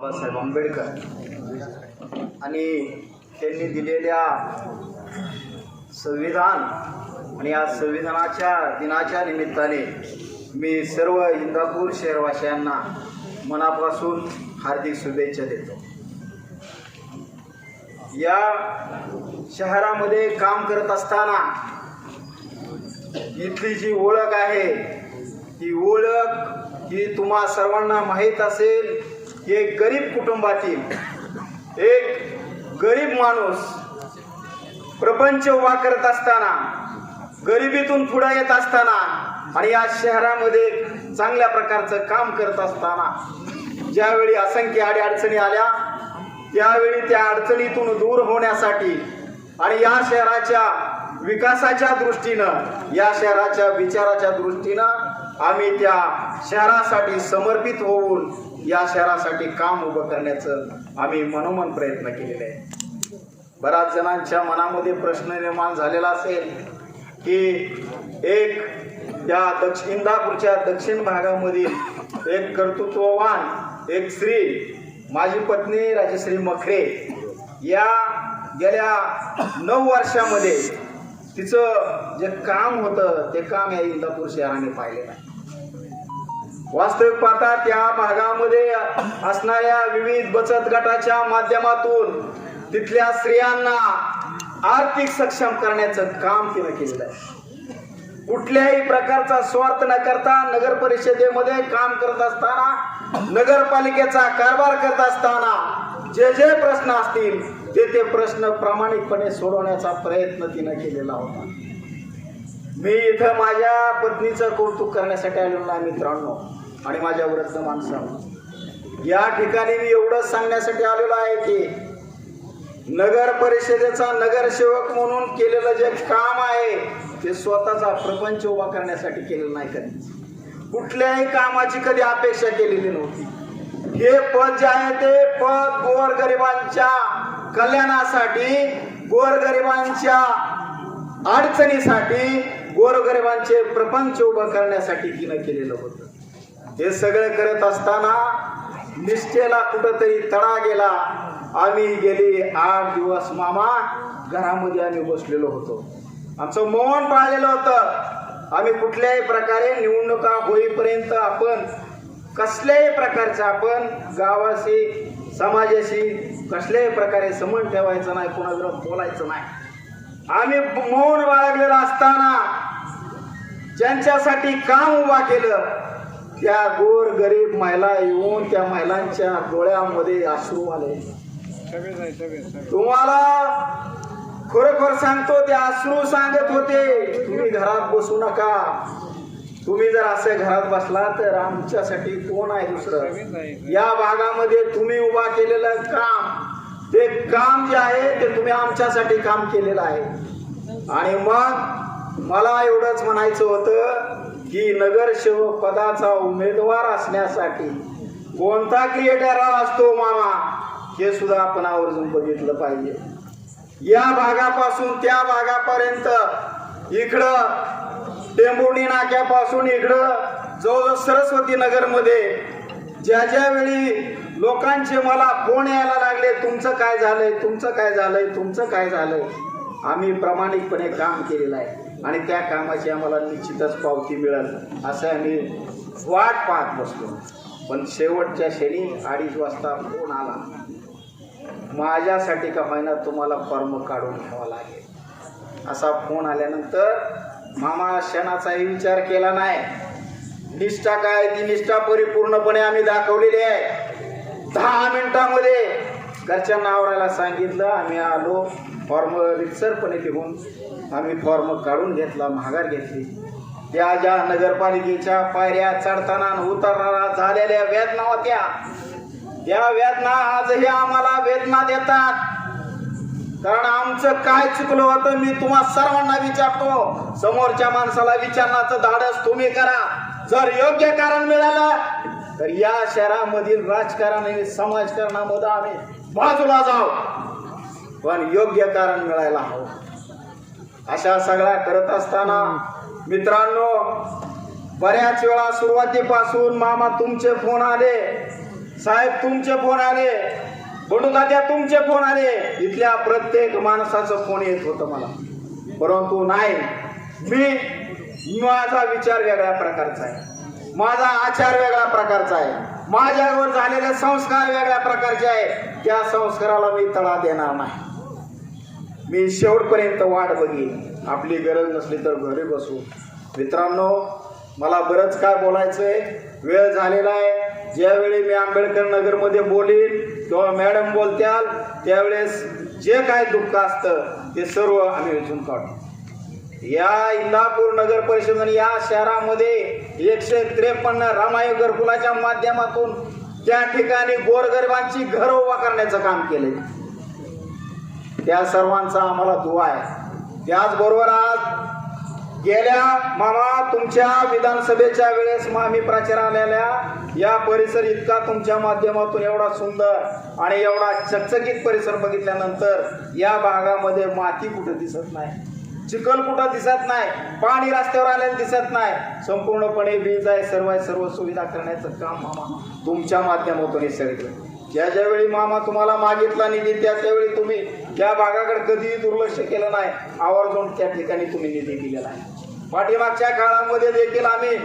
बाबासाहेब आंबेडकर. आणि त्यांनी दिलेल्या संविधान आणि या संविधानाच्या दिनाच्या निमित्ताने मी सर्व इंदापूर शहरवासियांना मनापासून हार्दिक शुभेच्छा देतो. या शहरामध्ये काम करत असताना इथली जी ओळख आहे ती ओळख ही तुम्हा सर्वांना माहीत असेल की एक गरीब कुटुंबातील एक गरीब माणूस प्रपंच उभा करत असताना गरिबीतून पुढे येत असताना आणि या शहरामध्ये चांगल्या प्रकारचं काम करत असताना ज्यावेळी असंख्य अडीअडचणी आल्या त्यावेळी त्या अडचणीतून दूर होण्यासाठी आणि या शहराच्या विकासाच्या दृष्टीनं या शहराच्या विचाराच्या दृष्टीनं आम्ही त्या शहरासाठी समर्पित होऊन या शहरासाठी काम उभं करण्याचं आम्ही मनोमन प्रयत्न केलेले आहे. बऱ्याच जणांच्या मनामध्ये प्रश्न निर्माण झालेला असेल की एक त्या दक्ष इंदापूरच्या दक्षिण भागामधील एक कर्तृत्ववान एक स्त्री माझी पत्नी राजश्री मखरे या गेल्या नऊ वर्षामध्ये तिचं जे काम होतं ते काम या इंदापूर शहराने पाहिलेलं नाही वास्तविक पाहता त्या भागामध्ये असणाऱ्या विविध बचत गटाच्या माध्यमातून तिथल्या स्त्रियांना आर्थिक सक्षम करण्याचं काम तिनं केलेलं आहे. कुठल्याही प्रकारचा स्वार्थ न करता नगर परिषदेमध्ये काम करत असताना नगरपालिकेचा कारभार करत असताना जे जे प्रश्न असतील ते ते प्रश्न प्रामाणिकपणे सोडवण्याचा प्रयत्न तिनं केलेला होता. मी इथं माझ्या पत्नीचं कौतुक करण्यासाठी आलेलो नाही मित्रांनो आणि माझ्या वृद्ध माणसांनो. या ठिकाणी मी एवढंच सांगण्यासाठी आलेलो आहे की नगर परिषदेचा नगरसेवक म्हणून केलेलं जे काम आहे ते स्वतःचा प्रपंच उभा करण्यासाठी केलेलं नाही कधी. कुठल्याही कामाची कधी अपेक्षा केलेली नव्हती. हे पद जे आहे ते पद गोरगरिबांच्या कल्याणासाठी गोरगरिबांच्या अडचणीसाठी गोरगरिबांचे प्रपंच उभं करण्यासाठी तिनं केलेलं होतं. हे सगळं करत असताना निष्ठेला कुठंतरी तडा गेला. आम्ही गेली आठ दिवस मामा घरामध्ये आम्ही बसलेलो होतो. आमचं मौन पाळलेलं होतं. आम्ही कुठल्याही प्रकारे निवडणुका होईपर्यंत आपण कसल्याही प्रकारचं आपण गावाशी समाजाशी कसल्याही प्रकारे समन ठेवायचं नाही कोणाविरोधात बोलायचं नाही. आम्ही मौन बाळगलेलं असताना ज्यांच्यासाठी काम उभा केलं त्या गोर गरीब महिला येऊन त्या महिलांच्या डोळ्यामध्ये अश्रू आले. तुम्हाला खरोखर सांगतो ते अश्रू सांगत होते तुम्ही घरात बसू नका. तुम्ही जर असे घरात बसला तर आमच्यासाठी कोण आहे दुसरं? या भागामध्ये तुम्ही उभा केलेलं काम ते काम जे आहे ते तुम्ही आमच्यासाठी काम केलेलं आहे. आणि मग मला एवढंच म्हणायचं होतं की नगरसेवक पदाचा उमेदवार असण्यासाठी कोणता क्रिएटर असतो मामा हे सुद्धा आपण आवर्जून बघितलं पाहिजे. या भागापासून त्या भागापर्यंत इकडं टेंबुर्णी नाक्यापासून इकडं जवळजवळ सरस्वती नगरमध्ये ज्या ज्या वेळी लोकांचे मला फोन यायला लागले तुमचं काय झालंय तुमचं काय झालंय तुमचं काय झालंय? आम्ही प्रामाणिकपणे काम केलेलं आहे. आणि त्या कामाची आम्हाला निश्चितच पावती मिळेल. असं आम्ही वाट पाहत बसलो. पण शेवटच्या क्षणी अडीच वाजता फोन आला. माझ्यासाठी का होईना तुम्हाला फॉर्म काढून घ्यावा लागेल. असा फोन आल्यानंतर मामा क्षणाचाही विचार केला नाही. निष्ठा काय? ती निष्ठा परिपूर्णपणे आम्ही दाखवलेली आहे. दहा मिनिटामध्ये घरच्यांना आवरायला सांगितलं. आम्ही आलो. फॉर्म रितसरपणे लिहून आम्ही फॉर्म काढून घेतला महागार घेतली. त्या ज्या नगरपालिकेच्या पायऱ्या चढताना आणि उतरणारा झालेल्या वेदना होत्या. त्या वेदना आजही आम्हाला वेदना देतात. कारण आमचं काय चुकलं होतं मी तुम्हा सर्वांना विचारतो. समोरच्या माणसाला विचारण्याचं धाडस तुम्ही करा. जर योग्य कारण मिळालं तर या शहरामधील राजकारण आणि समाजकारणामध्ये आम्ही बाजूला जाऊ. पण योग्य कारण मिळायला हवं. अशा सगळ्या करत असताना मित्रांनो बऱ्याच वेळा सुरुवातीपासून मामा तुमचे फोन आले. साहेब तुमचे फोन आले. म्हणून तात्या तुमचे फोन आले. इथल्या प्रत्येक माणसाचं फोन येत होतं मला. परंतु नाही मी माझा विचार वेगळ्या प्रकारचा आहे. माझा आचार वेगळ्या प्रकारचा आहे. माझ्यावर झालेले संस्कार वेगळ्या प्रकारचे आहे. त्या संस्काराला मी तळा देणार नाही. मी शेवटपर्यंत वाट बघीन. आपली गरज नसली तर घरी बसू. मित्रांनो मला बरंच काय बोलायचं आहे वेळ झालेला आहे. ज्यावेळी मी आंबेडकर नगरमध्ये बोलीन किंवा मॅडम बोलत्याल त्यावेळेस जे काय दुःख असतं ते सर्व आम्ही वेचून काढू. या इंदापूर नगर परिषद आणि या शहरामध्ये एकशे त्रेपन्न रामायण घरकुलाच्या माध्यमातून त्या ठिकाणी गोरगरिबांची घर उभा करण्याचं काम केले त्या सर्वांचा आम्हाला दुवा आहे. त्याचबरोबर आज गेल्या मामा तुमच्या विधानसभेच्या वेळेस मामी आम्ही प्रचारालेल्या या परिसर इतका तुमच्या माध्यमातून एवढा सुंदर आणि एवढा चकचकीत परिसर बघितल्यानंतर या भागामध्ये माती कुठं दिसत नाही चिखल कुठं दिसत नाही पाणी रस्त्यावर आलेलं दिसत नाही. संपूर्णपणे वीज आहे सर्व आहे सर्व सुविधा करण्याचं काम मामा तुमच्या माध्यमातून हे सगळं. ज्या ज्यावेळी मामा तुम्हाला मागितला निधी त्या त्यावेळी तुम्ही त्या भागाकडे कधीही दुर्लक्ष केलं नाही. आवर्जून त्या ठिकाणी तुम्ही निधी दिलेला आहे. पाठीमागच्या काळामध्ये देखील आम्ही